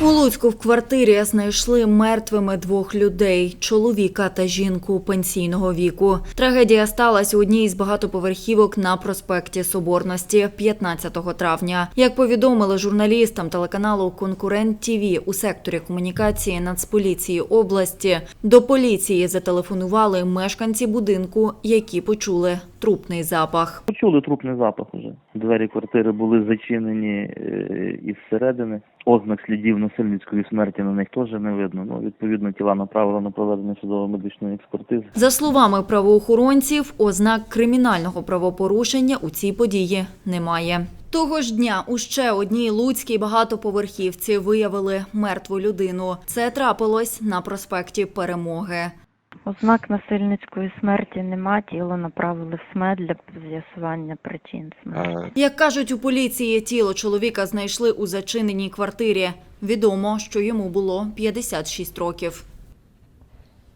У Луцьку в квартирі знайшли мертвими двох людей чоловіка та жінку пенсійного віку. Трагедія сталася у одній із багатоповерхівок на проспекті Соборності 15 травня. Як повідомили журналістам телеканалу Конкурент ТІВІ у секторі комунікації Нацполіції області, до поліції зателефонували мешканці будинку, які почули трупний запах. Почули трупний запах уже. Двері квартири були зачинені е, із середини. Ознак слідів насильницької смерті на них теж не видно. Ну, відповідно, тіла направили на проведення судово-медичної експертизи. За словами правоохоронців, ознак кримінального правопорушення у цій події немає. Того ж дня у ще одній луцькій багатоповерхівці виявили мертву людину. Це трапилось на проспекті Перемоги. Ознак насильницької смерті нема, тіло направили в СМЕД для з'ясування причин смерті. Як кажуть у поліції, тіло чоловіка знайшли у зачиненій квартирі. Відомо, що йому було 56 років.